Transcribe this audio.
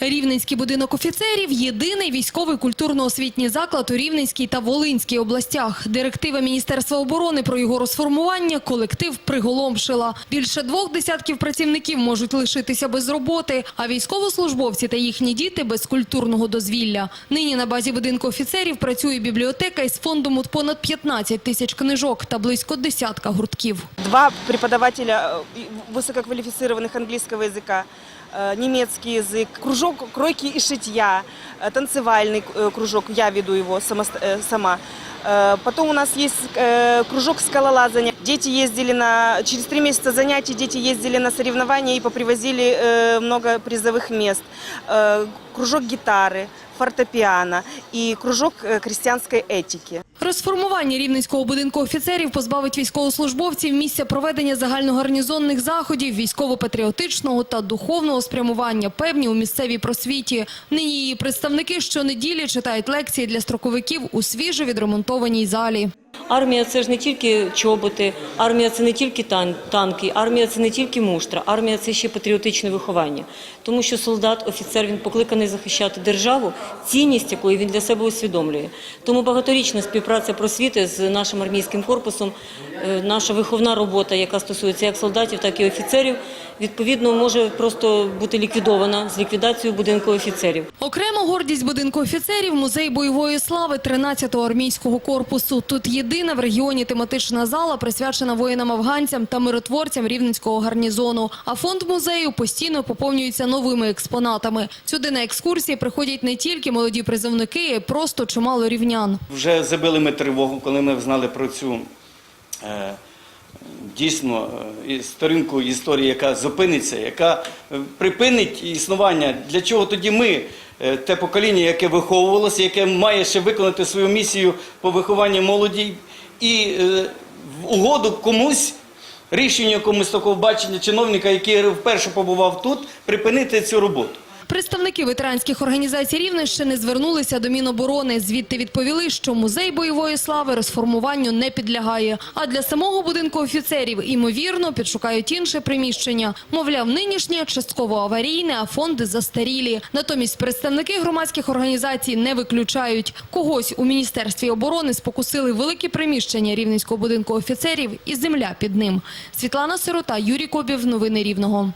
Рівненський будинок офіцерів – єдиний військовий культурно-освітній заклад у Рівненській та Волинській областях. Директива Міністерства оборони про його розформування колектив приголомшила. Більше двох десятків працівників можуть лишитися без роботи, а військовослужбовці та їхні діти – без культурного дозвілля. Нині на базі будинку офіцерів працює бібліотека із фондом у понад 15 тисяч книжок та близько десятка гуртків. Два преподавателя э, высококвалифицированных английского языка, э, немецкий язык, кружок кройки и шитья, э, танцевальный э, кружок, я веду его самост- э, сама. Э, Потом у нас есть э, кружок скалолазания. Дети ездили на... Через три месяца занятий дети ездили на соревнования и попривозили э, много призовых мест. Э, Кружок гитары, фортепиано и кружок э, крестьянской этики. Розформування рівненського будинку офіцерів позбавить військовослужбовців місця проведення загальногарнізонних заходів, військово-патріотичного та духовного спрямування, певні у місцевій просвіті. Нині її представники щонеділі читають лекції для строковиків у свіжо відремонтованій залі. Армія це ж не тільки чоботи, армія це не тільки тан- танки, армія це не тільки муштра, армія це ще патріотичне виховання. Тому що солдат, офіцер, він покликаний захищати державу, цінність якої він для себе усвідомлює. Тому багаторічна співпраця просвіти з нашим армійським корпусом, е, наша виховна робота, яка стосується як солдатів, так і офіцерів, відповідно може просто бути ліквідована з ліквідацією будинку офіцерів. Окремо гордість будинку офіцерів – музей бойової слави 13-го армійського корпусу. Тут єдина в регіоні тематична зала, присвячена воїнам-афганцям та миротворцям Рівненського гарнізону. А фонд музею постійно поповнюється новими експонатами. Сюди на екскурсії приходять не тільки молоді призовники, а й просто чимало рівнян. Вже забили ми тривогу, коли ми знали про цю е, дійсно е, сторінку історії, яка зупиниться, яка е, припинить існування. Для чого тоді ми, е, те покоління, яке виховувалося, яке має ще виконати свою місію по вихованню молоді, і в угоду комусь. Рішення комусь такого бачення чиновника, який вперше побував тут, припинити цю роботу. Представники ветеранських організацій Рівненщини звернулися до Міноборони. Звідти відповіли, що музей бойової слави розформуванню не підлягає. А для самого будинку офіцерів, імовірно, підшукають інше приміщення. Мовляв, нинішнє частково аварійне, а фонди застарілі. Натомість представники громадських організацій не виключають. Когось у Міністерстві оборони спокусили великі приміщення Рівненського будинку офіцерів і земля під ним. Світлана Сирота, Юрій Кобів. Новини Рівного.